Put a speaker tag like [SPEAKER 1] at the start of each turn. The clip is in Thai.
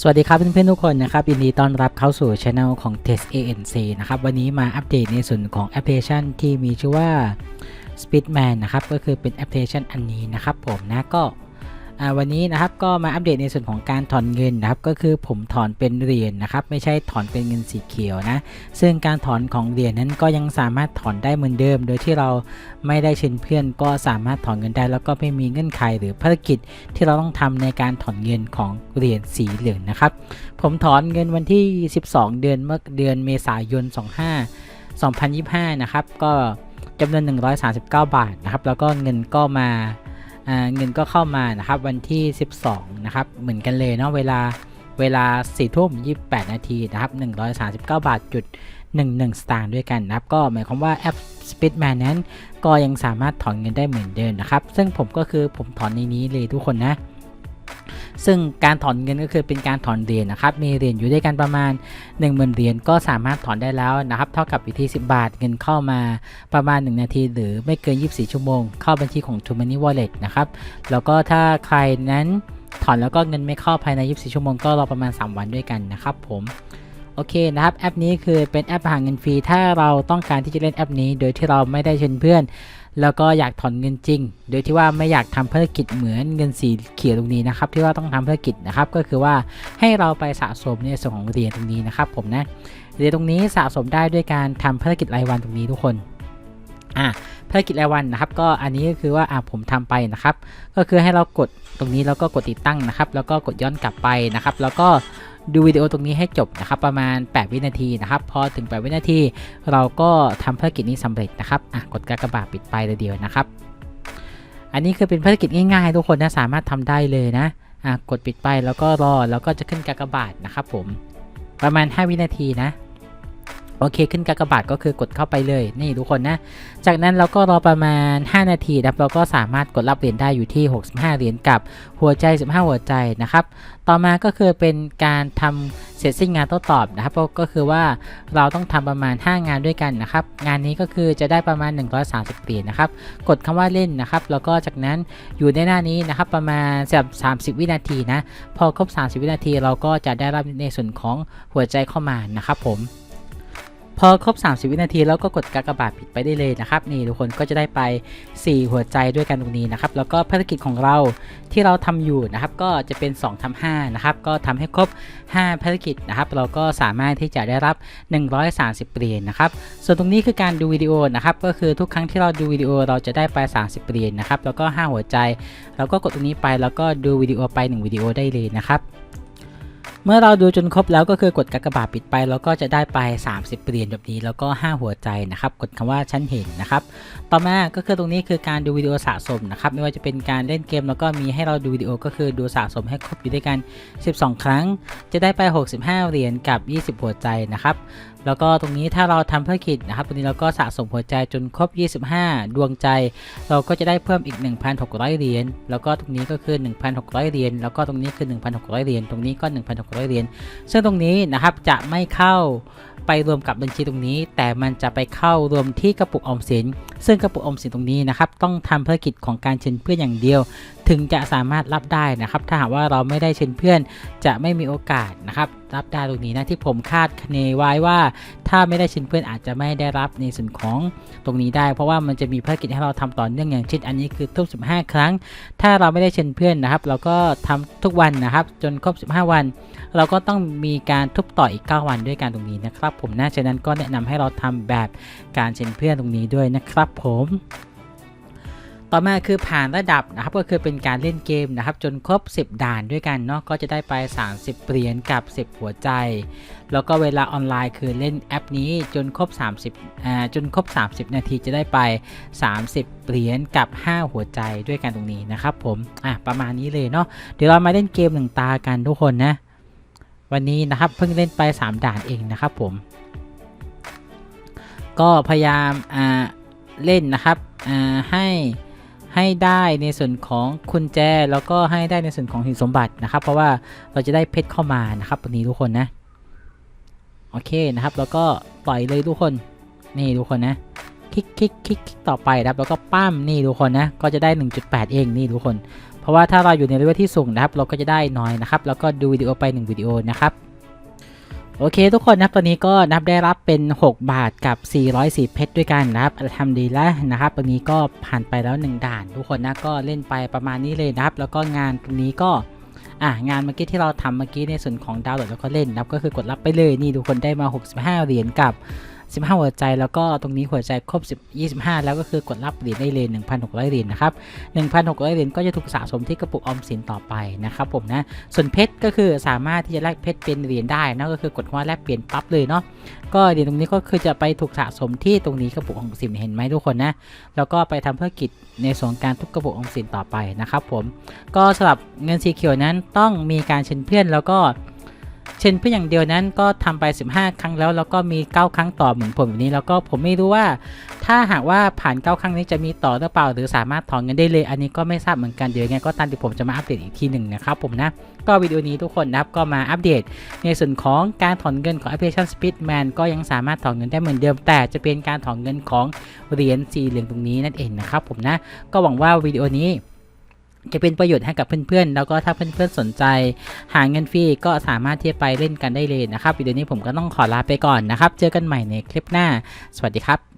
[SPEAKER 1] สวัสดีครับเพื่อนๆทุกคนนะครับยินดีต้อนรับเข้าสู่ช anel ของ Test ANC นะครับวันนี้มาอัปเดตในส่วนของแอปพลิเคชันที่มีชื่อว่า Speedman นะครับก็คือเป็นแอปพลิเคชันอันนี้นะครับผมนะก็ วันนี้นะครับก็มาอัปเดตในส่วนของการถอนเงินนะครับก็คือผมถอนเป็นเหรียญนะครับไม่ใช่ถอนเป็นเงินสีเขียวนะซึ่งการถอนของเหรียญนั้นก็ยังสามารถถอนได้เหมือนเดิม โดยที่เราไม่ได้เชิญเพื่อนก็สามารถถอนเงินได้ แล้วก็ไม่มีเงื่อนไขหรือภารกิจที่เราต้องทำในการถอนเงินของเหรียญสีเหลืองนะครับผมถอนเงินวันที่ 12 เดือนเมื่อเดือนเมษายน 25 2025 นะครับก็จำนวน 139 บาทนะครับแล้วก็เงินก็มา เงินก็เข้ามานะครับวันที่ 12 นะครับเหมือนกันเลยเนาะเวลาเวลา4ทุ่ม28 นาทีนะครับ139 บาทจุด11 สตางค์ด้วยกันนะครับ ก็หมายความว่าแอป Speedman นั้น ก็ยังสามารถถอนเงินได้เหมือนเดิมนะครับ ซึ่งผมก็คือผมถอนในนี้เลยทุกคนนะ ซึ่งการถอนเงินก็คือเป็นการถอนเหรียญนะครับ มีเหรียญอยู่ด้วยกันประมาณ 1 0,000เหรียญก็สามารถถอนได้แล้วนะครับ เท่ากับอยู่ที่10 บาทเงินเข้ามาประมาณ 1 นาที หรือไม่เกิน 24 ชั่วโมง เข้าบัญชีของ t o m o n y Wallet นะครับ แล้วก็ถ้าใครนั้นถอนแล้วก็เงินไม่เข้าภายใน 24 ชั่วโมงก็รอประมาณ 3 วันด้วยกันนะครับ ผมโอเคนะครับแอปนี้คือเป็นแอปหาเงินฟรีถ้าเราต้องการที่จะเล่นแอปนี้ โดยที่เราไม่ได้เชิญเพื่อน แล้วก็อยากถอนเงินจริง โดยที่ว่าไม่อยากทำภารกิจเหมือนเงินสีเขียวตรงนี้นะครับที่ว่าต้องทำภารกิจนะครับก็คือว่าให้เราไปสะสมในส่วนของเหรียญตรงนี้นะครับผมนะเหรียญตรงนี้สะสมได้ด้วยการทำภารกิจรายวันตรงนี้ทุกคนอะภารกิจรายวันนะครับ ก็อันนี้ก็คือว่าอะผมทำไปนะครับ ก็คือให้เรากดตรงนี้แล้วก็กดติดตั้งนะครับ แล้วก็กดย้อนกลับไปนะครับ แล้วก็ ดูวิดีโอตรงนี้ให้จบนะครับประมาณ 8 วินาทีนะครับพอถึง 8 วินาที เราก็ทำภารกิจนี้สำเร็จนะครับอะกดกากบาทปิดไปเลยเดียวนะครับ อันนี้คือเป็นภารกิจง่ายๆ ทุกคนนะสามารถทำได้เลยนะอะกดปิดไปแล้วก็รอแล้วก็จะขึ้นกากบาทนะครับผมประมาณ 5 วินาทีนะ โอเคขึ้นกากบาทก็คือกดเข้าไปเลยนี่ทุกคนนะ จากนั้นเราก็รอประมาณ 5 นาทีนะครับเราก็สามารถกดรับเหรียญได้อยู่ที่ 65 เหรียญกับหัวใจ 15 หัวใจนะครับ ต่อมาก็คือเป็นการทำเสร็จสิ้นงานโต้ตอบนะครับก็คือว่าเราต้องทำประมาณ 5 งานด้วยกันนะครับ งานนี้ก็คือจะได้ประมาณ 130เหรียญนะครับ กดคำว่าเล่นนะครับ แล้วก็จากนั้นอยู่ในหน้านี้นะครับประมาณ30 วินาทีนะ พอครบ 30 วินาที เราก็จะได้รับในส่วนของหัวใจเข้ามานะครับผม พอครบ 30 วินาทีแล้วก็กดกากบาทปิดไปได้เลยนะครับนี่ทุกคนก็จะได้ไป 4 หัวใจด้วยกันตรงนี้นะครับแล้วก็ภารกิจของเราที่เราทำอยู่นะครับก็จะเป็น 2ทำ5นะครับก็ทำให้ครบ 5 ภารกิจนะครับเราก็สามารถที่จะได้รับ 130เหรียญนะครับส่วนตรงนี้คือการดูวิดีโอนะครับก็คือทุกครั้งที่เราดูวิดีโอเราจะได้ไป 30เหรียญนะครับแล้วก็ 5 หัวใจ แล้วก็กดตรงนี้ไปแล้วก็ดูวิดีโอไป 1 วิดีโอได้เลยนะครับ เมื่อเราดูจนครบแล้วก็คือกดกากบาทปิดไปแล้วก็จะได้ไป 30เหรียญแบบนี้แล้วก็ 5 หัวใจนะครับ กดคำว่าฉันเห็นนะครับ ต่อมาก็คือตรงนี้คือการดูวิดีโอสะสมนะครับ ไม่ว่าจะเป็นการเล่นเกมแล้วก็มีให้เราดูวิดีโอก็คือดูสะสมให้ครบอยู่ด้วยกัน 12 ครั้ง จะได้ไป 65เหรียญกับ 20 หัวใจนะครับ แล้วก็ตรงนี้ถ้าเราทำภารกิจนะครับ ตรงนี้เราก็สะสมหัวใจจนครบ 25 ดวงใจ เราก็จะได้เพิ่มอีก 1,600เหรียญแล้วก็ตรงนี้ก็คือ 1,600เหรียญแล้วก็ตรงนี้คือ 1,600เหรียญตรงนี้ก็ 1,600เหรียญ ซึ่งตรงนี้นะครับจะไม่เข้าไปรวมกับบัญชีตรงนี้ แต่มันจะไปเข้ารวมที่กระปุกออมสิน ซึ่งกระปุกออมสินตรงนี้นะครับต้องทำภารกิจของการเชิญเพื่อนอย่างเดียว ถึงจะสามารถรับได้นะครับ ถ้าหากว่าเราไม่ได้เชิญเพื่อนจะไม่มีโอกาสนะครับรับได้ตรงนี้นะที่ผมคาดคะเนไว้ว่า ถ้าไม่ได้เชิญเพื่อนอาจจะไม่ได้รับในส่วนของตรงนี้ได้ เพราะว่ามันจะมีภารกิจให้เราทำต่อเนื่องอย่างเช่นอันนี้คือทุก 15 ครั้ง ถ้าเราไม่ได้เชิญเพื่อนนะครับ เราก็ทำทุกวันนะครับ จนครบ 15 วัน เราก็ต้องมีการทุบต่ออีก 9 วันด้วยกันตรงนี้นะครับ ผมนะฉะนั้นก็แนะนำให้เราทำแบบการเชิญเพื่อนตรงนี้ด้วยนะครับ ผม ต่อมาคือผ่านระดับนะครับก็คือเป็นการเล่นเกมนะครับจนครบ 10 ด่านด้วยกันเนาะก็จะได้ไป 30เหรียญกับ 10 หัวใจ แล้วก็เวลาออนไลน์คือเล่นแอปนี้จนครบ 30อ่าจนครบ 30 นาทีจะได้ไป 30เหรียญกับ 5 หัวใจด้วยกันตรงนี้นะครับผมอะประมาณนี้เลยเนาะเดี๋ยวเรามาเล่นเกมหนึ่งตากันทุกคนนะวันนี้นะครับเพิ่งเล่นไป 3 ด่านเองนะครับผม ก็พยายามอ่าเล่นนะครับอ่าให้ ให้ได้ในส่วนของคุณแจ แล้วก็ให้ได้ในส่วนของหินสมบัตินะครับ เพราะว่าเราจะได้เพชรเข้ามานะครับวันนี้ทุกคนนะโอเคนะครับ แล้วก็ปล่อยเลยทุกคนนี่ทุกคนนะคลิกคลิกคลิกคลิกต่อไปนะครับแล้วก็ปั้มนี่ทุกคนนะก็จะได้ 1.8 เองนี่ทุกคน เพราะว่าถ้าเราอยู่ในเลเวลที่สูงนะครับ เราก็จะได้น้อยนะครับ แล้วก็ดูวิดีโอไป 1 วิดีโอนะครับ โอเคทุกคนนะครับตอนนี้ก็นับได้รับเป็น 6 บาทกับ404เพชรด้วยกันนะครับทำดีแล้วนะครับตอนนี้ก็ผ่านไปแล้ว 1 ด่าน ทุกคนนะก็เล่นไปประมาณนี้เลยนะครับ แล้วก็งานตรงนี้ก็อะงานเมื่อกี้ที่เราทำเมื่อกี้ในส่วนของดาวน์โหลดแล้วก็เล่นนะครับก็คือกดรับไปเลยนี่ทุกคนได้มา 65 เหรียญกับ 15 หัวใจแล้วก็ตรงนี้หัวใจครบ10 25 แล้วก็คือกดรับเหรียญได้เลย1,600เหรียญนะครับ1,600เหรียญก็จะถูกสะสมที่กระปุกออมสินต่อไปนะครับผมนะส่วนเพชรก็คือสามารถที่จะแลกเพชรเป็นเหรียญได้นะก็คือกดว่าแลกเปลี่ยนปั๊บเลยเนาะก็เหรียญตรงนี้ก็คือจะไปถูกสะสมที่ตรงนี้กระปุกออมสินเห็นไหมทุกคนนะแล้วก็ไปทำเพื่อกิจในส่วนการทุบกระปุกออมสินต่อไปนะครับผมก็สำหรับเงินสีเขียวนั้นต้องมีการเชิญเพื่อนแล้วก็ เช่นเพื่ออย่างเดียวนั้นก็ทำไป 15 ครั้งแล้วแล้วก็มี 9 ครั้งต่อเหมือนผมแบบนี้ แล้วก็ผมไม่รู้ว่า ถ้าหากว่าผ่าน 9 ครั้งนี้จะมีต่อหรือเปล่า หรือสามารถถอนเงินได้เลย อันนี้ก็ไม่ทราบเหมือนกันเดี๋ยวยังไงก็ตามที่ผมจะมาอัปเดตอีกทีหนึ่งนะครับผมนะก็วิดีโอนี้ทุกคนนะครับก็มาอัปเดต ในส่วนของการถอนเงินของแอปพลิเคชัน Speedman ก็ยังสามารถถอนเงินได้เหมือนเดิม แต่จะเป็นการถอนเงินของเหรียญสีเหลืองตรงนี้นั่นเองนะครับผมนะก็หวังว่าวิดีโอนี้ จะเป็นประโยชน์ให้กับเพื่อนๆ แล้วก็ถ้าเพื่อนๆ สนใจ หาเงินฟรีก็สามารถที่จะไปเล่นกันได้เลยนะครับวิดีโอนี้ผมก็ต้องขอลาไปก่อนนะครับ เจอกันใหม่ในคลิปหน้า สวัสดีครับ